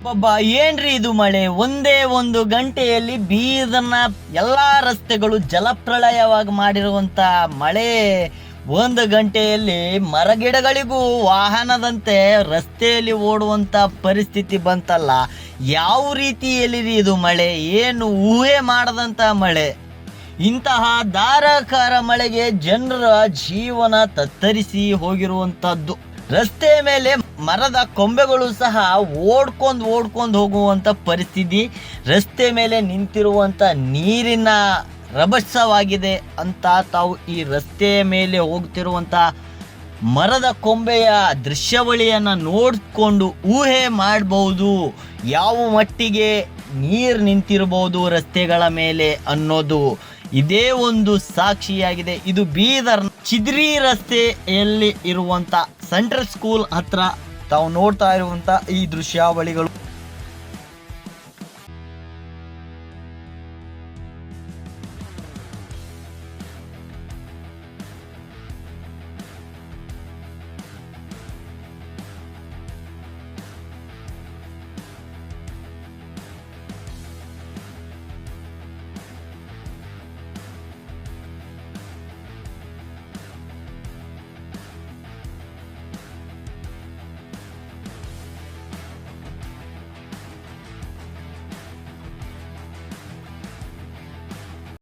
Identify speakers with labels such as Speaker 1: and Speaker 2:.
Speaker 1: ಒಬ್ಬ ಏನ್ರಿ ಇದು ಮಳೆ? ಒಂದೇ ಒಂದು ಗಂಟೆಯಲ್ಲಿ ಬೀದರ್ನ ಎಲ್ಲಾ ರಸ್ತೆಗಳು ಜಲಪ್ರಳಯವಾಗಿ ಮಾಡಿರುವಂತ ಮಳೆ. ಒಂದು ಗಂಟೆಯಲ್ಲಿ ಮರಗಿಡಗಳಿಗೂ ವಾಹನದಂತೆ ರಸ್ತೆಯಲ್ಲಿ ಓಡುವಂತ ಪರಿಸ್ಥಿತಿ ಬಂತಲ್ಲ, ಯಾವ ರೀತಿಯಲ್ಲಿ ಇದು ಮಳೆ? ಏನು ಊಹೆ ಮಾಡದಂತ ಮಳೆ? ಇಂತಹ ಧಾರಾಕಾರ ಮಳೆಗೆ ಜನರ ಜೀವನ ತತ್ತರಿಸಿ ಹೋಗಿರುವಂತದ್ದು. ರಸ್ತೆ ಮೇಲೆ ಮರದ ಕೊಂಬೆಗಳು ಸಹ ಓಡ್ಕೊಂಡು ಓಡ್ಕೊಂಡು ಹೋಗುವಂಥ ಪರಿಸ್ಥಿತಿ, ರಸ್ತೆ ಮೇಲೆ ನಿಂತಿರುವಂಥ ನೀರಿನ ರಭಸವಾಗಿದೆ ಅಂತ ತಾವು ಈ ರಸ್ತೆಯ ಮೇಲೆ ಹೋಗ್ತಿರುವಂಥ ಮರದ ಕೊಂಬೆಯ ದೃಶ್ಯಾವಳಿಯನ್ನು ನೋಡಿಕೊಂಡು ಊಹೆ ಮಾಡಬಹುದು ಯಾವ ಮಟ್ಟಿಗೆ ನೀರು ನಿಂತಿರಬಹುದು ರಸ್ತೆಗಳ ಮೇಲೆ ಅನ್ನೋದು ಇದೇ ಒಂದು ಸಾಕ್ಷಿಯಾಗಿದೆ. ಇದು ಬೀದರ್ ಚಿದ್ರಿ ರಸ್ತೆಯಲ್ಲಿ ಇರುವಂಥ ಸೆಂಟ್ರಲ್ ಸ್ಕೂಲ್ ಹತ್ರ ತಾವು ನೋಡ್ತಾ ಇರುವಂತ ಈ ದೃಶ್ಯಾವಳಿಗಳು